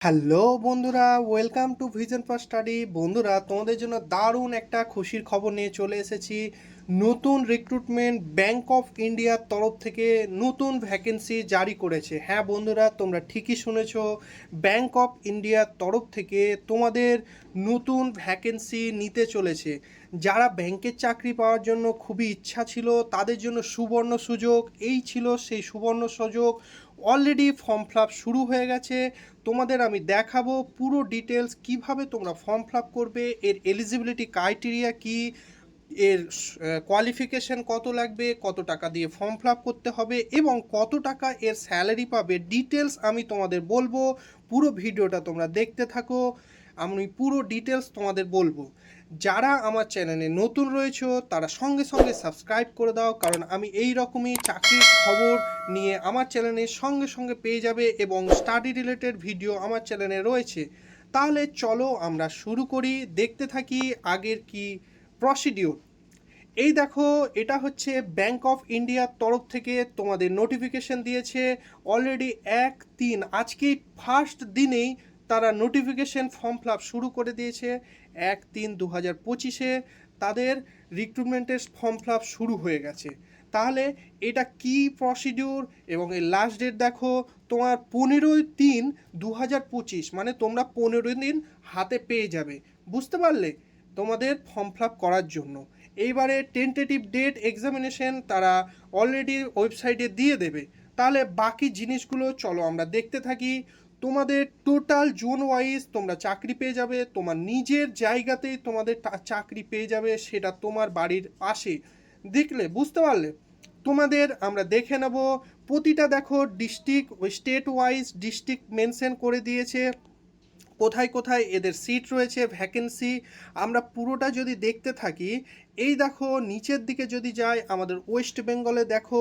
Hello বন্ধুরা, welcome to vision for study. বন্ধুরা, তোমাদের জন্য দারুণ একটা খুশির খবর নিয়ে চলে এসেছি। নতুন রিক্রুটমেন্ট ব্যাংক অফ ইন্ডিয়ার তরফ থেকে নতুন ভ্যাকেন্সি জারি করেছে। হ্যাঁ বন্ধুরা, তোমরা ঠিকই শুনেছ ব্যাংক অফ ইন্ডিয়ার তরফ থেকে তোমাদের নতুন ভ্যাকেন্সি নিতে চলেছে। যারা ব্যাংকের চাকরি পাওয়ার জন্য খুবই ইচ্ছা ছিল, তাদের জন্য সুবর্ণ সুযোগ, এই ছিল সেই সুবর্ণ সুযোগ। অলরেডি ফর্ম ফিল শুরু হয়ে গেছে। তোমাদের আমি দেখাবো পুরো ডিটেলস কীভাবে তোমরা ফর্ম ফিল করবে, এর এলিজিবিলিটি ক্রাইটেরিয়া কি, এর কোয়ালিফিকেশন কত লাগবে, কত টাকা দিয়ে ফর্ম ফিল করতে হবে এবং কত টাকা এর স্যালারি পাবে ডিটেলস আমি তোমাদের বলব। পুরো ভিডিওটা তোমরা দেখতে থাকো। আমি পুরো ডিটেলস তোমাদের বলব। যারা আমার চ্যানেলে নতুন রয়েছে, তারা সঙ্গে সঙ্গে সাবস্ক্রাইব করে দাও, কারণ আমি এই রকমই চাকরির খবর নিয়ে আমার চ্যানেলে সঙ্গে সঙ্গে পেয়ে যাবে এবং স্টাডি রিলেটেড ভিডিও আমার চ্যানেলে রয়েছে। তাহলে চলো আমরা শুরু করি, দেখতে থাকি আগের কি প্রসিডিওর এই দেখো, এটা হচ্ছে ব্যাংক অফ ইন্ডিয়ার তরফ থেকে তোমাদের নোটিফিকেশন দিয়েছে অলরেডি এক, তিন, আজকেই ফার্স্ট দিনেই তারা নোটিফিকেশন ফর্ম ফিল শুরু করে দিয়েছে এক তিন দু হাজার পঁচিশে। তাদের রিক্রুটমেন্টের ফর্ম ফিল শুরু হয়ে গেছে। তাহলে এটা কি প্রসিডিউর এবং এই লাস্ট ডেট দেখো, তোমার পনেরোই তিন দু হাজার পঁচিশ মানে তোমরা পনেরো দিন হাতে পেয়ে যাবে। বুঝতে পারলে? তোমাদের ফর্ম ফিল করার জন্য। এইবারে টেন্টেটিভ ডেট এক্সামিনেশন তারা অলরেডি ওয়েবসাইটে দিয়ে দেবে। তাহলে বাকি জিনিসগুলো চলো আমরা দেখতে থাকি। তোমাদের টোটাল জোন ওয়াইজ তোমরা চাকরি পেয়ে যাবে, তোমার নিজের জায়গাতেই তোমাদের চাকরি পেয়ে যাবে, সেটা তোমার বাড়ির পাশে। দেখলে, বুঝতে পারলে? তোমাদের আমরা দেখে নেব, প্রতিটা দেখো district state wise district mention করে দিয়েছে। কোথায় কোথায় এদের সিট রয়েছে ভ্যাকেন্সি আমরা পুরোটা যদি দেখতে থাকি, এই দেখো নিচের দিকে যদি যাই, আমাদের ওয়েস্ট বেঙ্গলে দেখো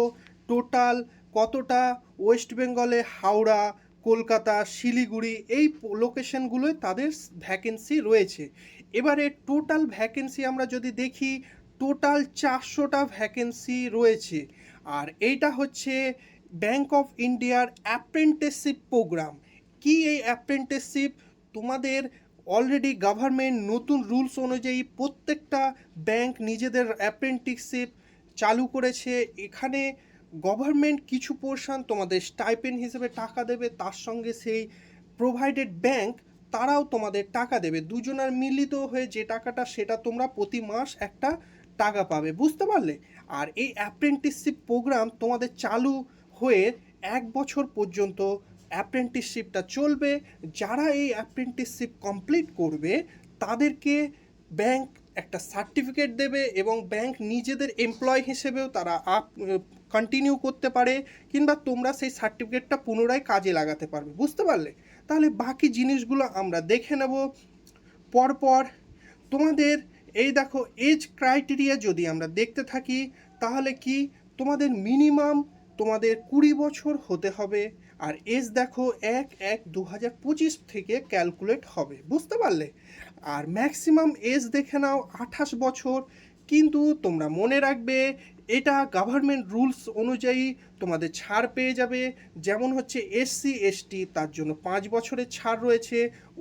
টোটাল কতটা ওয়েস্ট বেঙ্গলে হাওড়া কলকাতা, শিলিগুড়ি এই লোকেশনগুলোয় তাদের ভ্যাকেন্সি রয়েছে। এবারে টোটাল ভ্যাকেন্সি আমরা যদি দেখি টোটাল চারশোটা ভ্যাকেন্সি রয়েছে। আর এইটা হচ্ছে ব্যাংক অফ ইন্ডিয়ার অ্যাপ্রেন্টিসশিপ প্রোগ্রাম কি এই অ্যাপ্রেন্টিসশিপ তোমাদের অলরেডি গভর্নমেন্ট নতুন রুলস অনুযায়ী প্রত্যেকটা ব্যাংক নিজেদের অ্যাপ্রেন্টিসশিপ চালু করেছে। এখানে গভর্নমেন্ট কিছু পোর্শন তোমাদের স্টাইপেন্ড হিসেবে টাকা দেবে, তার সঙ্গে সেই প্রোভাইডেড ব্যাংক তারাও তোমাদের টাকা দেবে। দুজনের মিলিত হয়ে যে টাকাটা সেটা তোমরা প্রতি মাস একটা টাকা পাবে, বুঝতে পারলে? আর এই অ্যাপ্রেন্টিসশিপ প্রোগ্রাম তোমাদের চালু হয়ে এক বছর পর্যন্ত অ্যাপ্রেন্টিসশিপটা চলবে। যারা এই অ্যাপ্রেন্টিসশিপ কমপ্লিট করবে, তাদেরকে ব্যাংক একটা সার্টিফিকেট দেবে এবং ব্যাংক নিজেদের এমপ্লয় হিসেবেও তারা আপ কন্টিনিউ করতে পারে কিংবা তোমরা সেই সার্টিফিকেটটা পুনরায় কাজে লাগাতে পারবে, বুঝতে পারলে? তাহলে বাকি জিনিসগুলো আমরা দেখে নেব। পরপর তোমাদের এই দেখো এজ ক্রাইটেরিয়া যদি আমরা দেখতে থাকি, তাহলে কি তোমাদের মিনিমাম তোমাদের কুড়ি বছর হতে হবে আর এজ দেখো এক এক দু হাজার পঁচিশ থেকে ক্যালকুলেট হবে, বুঝতে পারলে? আর ম্যাক্সিমাম এজ দেখে নাও আঠাশ বছর কিন্তু তোমরা মনে রাখবে, এটা গভর্নমেন্ট রুলস অনুযায়ী তোমাদের ছাড় পেয়ে যাবে। যেমন হচ্ছে এসসি এসটি তার জন্য পাঁচ বছরের ছাড় রয়েছে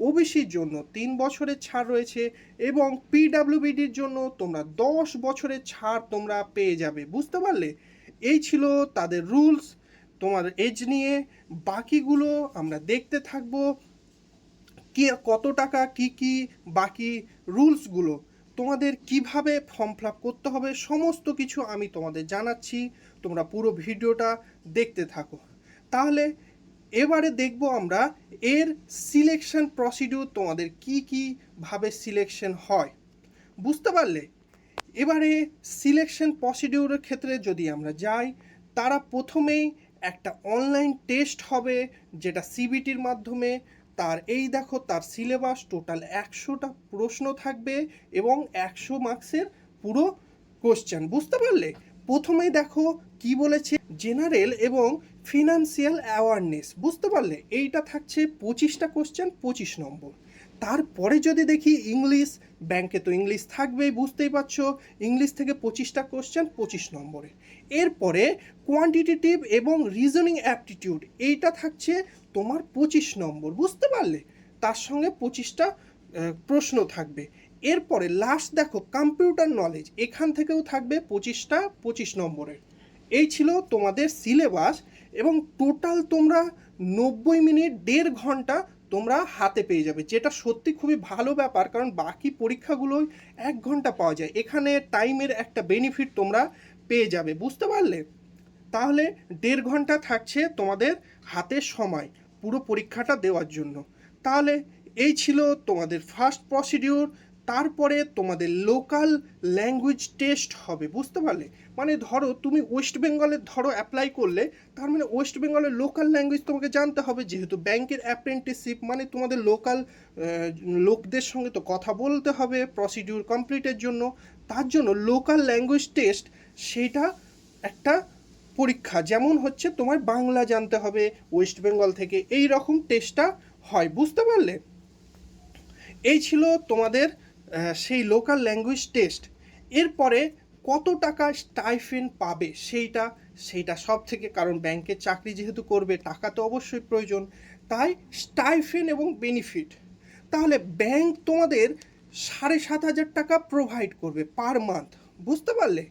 ওবিসির জন্য তিন বছরের ছাড় রয়েছে এবং পিডাব্লিউবিডির জন্য তোমরা দশ বছরের ছাড় তোমরা পেয়ে যাবে। বুঝতে পারলে? এই ছিল তাদের রুলস তোমার এজ নিয়ে। বাকিগুলো আমরা দেখতে থাকব, কি কত টাকা, কি কি বাকি রুলসগুলো তোমাদের কীভাবে ফর্ম ফিল করতে হবে, সমস্ত কিছু আমি তোমাদের জানাচ্ছি। তোমরা পুরো ভিডিওটা দেখতে থাকো। তাহলে এবারে দেখব আমরা এর সিলেকশন প্রসিডিউর তোমাদের কি কি ভাবে সিলেকশন হয়। বুঝতে পারলে? এবারে সিলেকশন প্রসিডিউরের ক্ষেত্রে যদি আমরা যাই, তারা প্রথমেই একটা অনলাইন টেস্ট হবে, যেটা সিবিটির মাধ্যমে তার, এই দেখো তার সিলেবাস টোটাল একশোটা প্রশ্ন থাকবে এবং একশো মার্কসের পুরো কোশ্চেন বুঝতে পারলে? প্রথমেই দেখো কি বলেছে জেনারেল এবং ফিনান্সিয়াল অ্যাওয়ারনেস বুঝতে পারলে? এইটা থাকছে পঁচিশটা কোশ্চেন পঁচিশ নম্বর। তারপরে যদি দেখি ইংলিশ ব্যাংকে তো ইংলিশ থাকবেই, বুঝতেই পারছ? ইংলিশ থেকে পঁচিশটা কোশ্চেন পঁচিশ নম্বরে। এরপরে কোয়ান্টিটেটিভ এবং রিজনিং অ্যাপটিটিউড এইটা থাকছে তোমার পঁচিশ নম্বর, বুঝতে পারলে? তার সঙ্গে পঁচিশটা প্রশ্ন থাকবে। এরপরে লাস্ট দেখো কম্পিউটার নলেজ এখান থেকেও থাকবে পঁচিশটা, পঁচিশ নম্বরের। এই ছিল তোমাদের সিলেবাস এবং টোটাল তোমরা নব্বই মিনিট, দেড় ঘণ্টা তোমরা হাতে পেয়ে যাবে, যেটা সত্যি খুবই ভালো ব্যাপার, কারণ বাকি পরীক্ষাগুলোই এক ঘণ্টা পাওয়া যায়। এখানে টাইমের একটা বেনিফিট তোমরা পেয়ে যাবে, বুঝতে পারলে? তাহলে দেড় ঘণ্টা থাকছে তোমাদের হাতে সময়। পুরো পরীক্ষাটা দেওয়ার জন্য। তাহলে এই ছিল তোমাদের ফার্স্ট প্রসিডিউর তারপরে তোমাদের লোকাল ল্যাঙ্গুয়েজ টেস্ট হবে, বুঝতে পারলে? মানে ধরো তুমি ওয়েস্ট বেঙ্গলের ধরো অ্যাপ্লাই করলে, তার মানে ওয়েস্ট বেঙ্গলের লোকাল ল্যাঙ্গুয়েজ তোমাকে জানতে হবে, যেহেতু ব্যাংকের অ্যাপ্রেন্টিসশিপ মানে তোমাদের লোকাল লোকদের সঙ্গে তো কথা বলতে হবে প্রসিডিউর কমপ্লিটের জন্য। তার জন্য লোকাল ল্যাঙ্গুয়েজ টেস্ট সেটা একটা পরীক্ষা, যেমন হচ্ছে তোমার বাংলা জানতে হবে ওয়েস্ট বেঙ্গল থেকে। এই রকম টেস্টটা হয়, বুঝতে পারলে? এই ছিল তোমাদের সেই লোকাল ল্যাঙ্গুয়েজ টেস্ট এরপরে কত টাকা স্টাইফেন পাবে সেইটা সেইটা সব থেকে, কারণ ব্যাংকে চাকরি যেহেতু করবে, টাকা তো অবশ্যই প্রয়োজন। তাই স্টাইফেন এবং বেনিফিট তাহলে ব্যাংক তোমাদের সাড়ে সাত হাজার টাকা প্রোভাইড করবে পার মান্থ বুঝতে পারলে?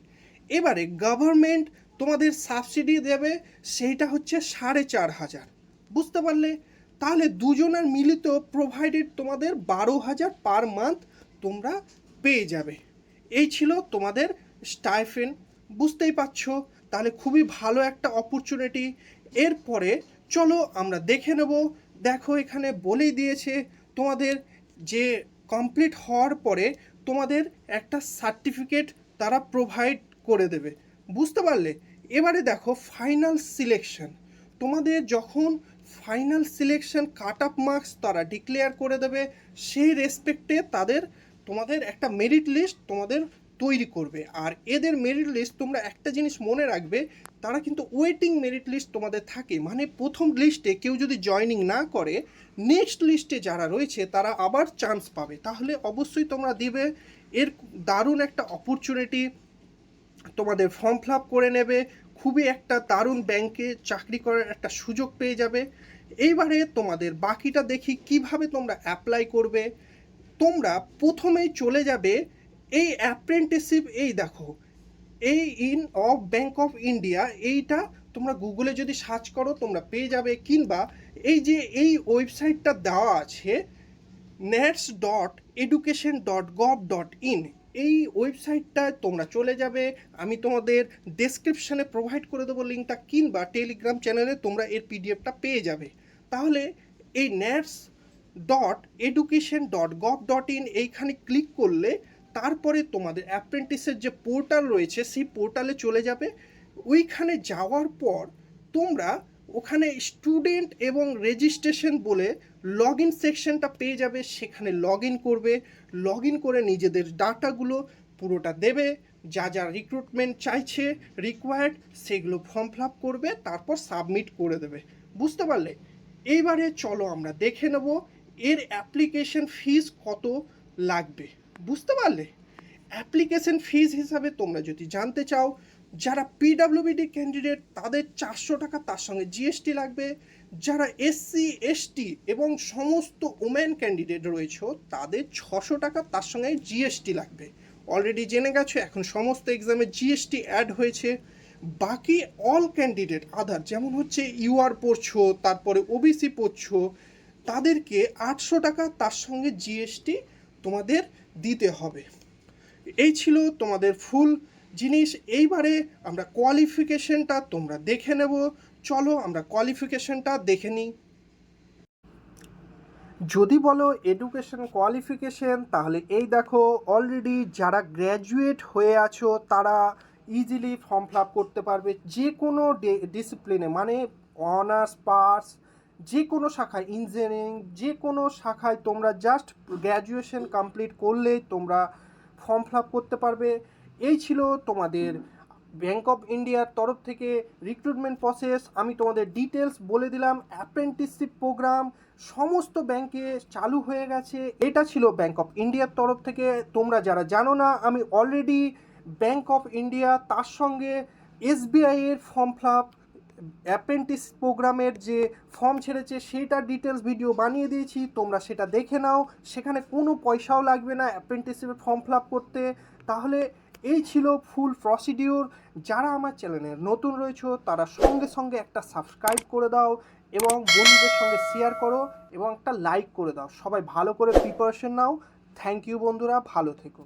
এবারে গভর্নমেন্ট তোমাদের সাবসিডি দেবে সেইটা হচ্ছে সাড়ে চার হাজার। বুঝতে পারলে? তাহলে দুজনের মিলিত প্রোভাইডেড তোমাদের বারো হাজার পার মান্থ তোমরা পেয়ে যাবে। এই ছিল তোমাদের স্টাইফেন বুঝতেই পারছ? তাহলে খুবই ভালো একটা অপরচুনিটি এরপরে চলো আমরা দেখে নেব। দেখো এখানে বলেই দিয়েছে তোমাদের যে কমপ্লিট হওয়ার পরে তোমাদের একটা সার্টিফিকেট তারা প্রোভাইড করে দেবে। বুঝতে পারলে? এবারে দেখো ফাইনাল সিলেকশন তোমাদের যখন final selection cut up marks তারা ডিক্লেয়ার করে দেবে, সেই রেসপেক্টে তাদের, তোমাদের একটা মেরিট লিস্ট তোমাদের তৈরি করবে। আর এদের মেরিট লিস্ট তোমরা একটা জিনিস মনে রাখবে, তারা কিন্তু ওয়েটিং মেরিট লিস্ট তোমাদের থাকে। মানে প্রথম লিস্টে কেউ যদি জয়নিং না করে নেক্সট লিস্টে যারা রয়েছে তারা আবার চান্স পাবে। তাহলে অবশ্যই তোমরা দিবে। এর দারুণ একটা অপরচুনিটি তোমাদের ফর্ম ফিল করে নেবে, খুবই একটা দারুণ ব্যাংকে চাকরি করার একটা সুযোগ পেয়ে যাবে। এইবারে তোমাদের বাকিটা দেখি কীভাবে তোমরা অ্যাপ্লাই করবে। তোমরা প্রথমেই চলে যাবে এই অ্যাপ্রেন্টিসশিপ এই দেখো, এই in of bank of India এইটা তোমরা গুগলে যদি সার্চ করো, তোমরা পেয়ে যাবে। কিংবা এই যে এই ওয়েবসাইটটা দেওয়া আছে NATS dot education dot gov dot in এই ওয়েবসাইটটায় তোমরা চলে যাবে। আমি তোমাদের ডেসক্রিপশানে প্রোভাইড করে দেবো লিঙ্কটা কিংবা টেলিগ্রাম চ্যানেলে তোমরা এর পিডিএফটা পেয়ে যাবে। তাহলে এই NATS dot education dot gov dot in এইখানে ক্লিক করলে তারপরে তোমাদের অ্যাপ্রেন্টিসের যে পোর্টাল রয়েছে, সেই পোর্টালে চলে যাবে। ওইখানে যাওয়ার পর তোমরা ওখানে স্টুডেন্ট এবং রেজিস্ট্রেশন বলে লগ ইন সেকশনটা পেয়ে যাবে, সেখানে লগ ইন করবে লগ ইন করে নিজেদের ডাটাগুলো পুরোটা দেবে, যা যা রিক্রুটমেন্ট চাইছে রিকোয়ার্ড সেগুলো ফর্ম ফিল করবে, তারপর সাবমিট করে দেবে। বুঝতে পারলে? এইবারে চলো আমরা দেখে নেব, এর অ্যাপ্লিকেশন ফিজ কত লাগবে। বুঝতে পারলে? অ্যাপ্লিকেশন ফিজ হিসাবে তোমরা যদি জানতে চাও যারা পিডাব্লিউবিডি ক্যান্ডিডেট তাদের চারশো টাকা তার সঙ্গে জিএসটি লাগবে। যারা এসসি এসটি এবং সমস্ত ওমেন ক্যান্ডিডেট রয়েছে, তাদের ছশো টাকা তার সঙ্গে জিএসটি লাগবে। অলরেডি জেনে গেছো, এখন সমস্ত এক্সামে জিএসটি অ্যাড হয়েছে। বাকি অল ক্যান্ডিডেট আদার যেমন হচ্ছে ইউআর পড়ছো, তারপরে ওবিসি পড়ছো, তাদেরকে আটশো টাকা তার সঙ্গে জিএসটি তোমাদের দিতে হবে। এই ছিল তোমাদের ফুল জিনিস, এইবারে আমরা কোয়ালিফিকেশনটা তোমরা দেখে নেব। চলো আমরা কোয়ালিফিকেশনটা দেখে নিই। যদি বলো এডুকেশন কোয়ালিফিকেশন তাহলে এই দেখো অলরেডি যারা গ্র্যাজুয়েট হয়ে আছো, তারা ইজিলি ফর্ম ফিল আপ করতে পারবে যে কোনো ডিসিপ্লিনে মানে অনার্স পাস যে কোনো শাখায় ইঞ্জিনিয়ারিং যে কোনো শাখায় তোমরা জাস্ট গ্র্যাজুয়েশন কমপ্লিট করলেই তোমরা ফর্ম ফিল আপ করতে পারবে। এই ছিল তোমাদের ব্যাংক অফ ইন্ডিয়ার তরফ থেকে রিক্রুটমেন্ট প্রসেস আমি তোমাদের ডিটেলস বলে দিলাম। অ্যাপ্রেন্টিসশিপ প্রোগ্রাম সমস্ত ব্যাংকে চালু হয়ে গেছে। এটা ছিল ব্যাংক অফ ইন্ডিয়ার তরফ থেকে। তোমরা যারা জানো না, আমি অলরেডি ব্যাংক অফ ইন্ডিয়া তার সঙ্গে এসবিআই এর ফর্ম ফিল আপ অ্যাপ্রেন্টিস প্রোগ্রামের যে ফর্ম ছেড়েছে, সেইটার ডিটেলস ভিডিও বানিয়ে দিয়েছি। তোমরা সেটা দেখে নাও। সেখানে কোনো পয়সাও লাগবে না অ্যাপ্রেন্টিসের ফর্ম ফিলাপ করতে। তাহলে এই ছিল ফুল প্রসিডিওর যারা আমার চ্যানেলে নতুন রয়েছে, তারা সঙ্গে সঙ্গে একটা সাবস্ক্রাইব করে দাও এবং বন্ধুদের সঙ্গে শেয়ার করো এবং একটা লাইক করে দাও। সবাই ভালো করে প্রিপারেশন নাও। থ্যাংক ইউ বন্ধুরা, ভালো থেকো।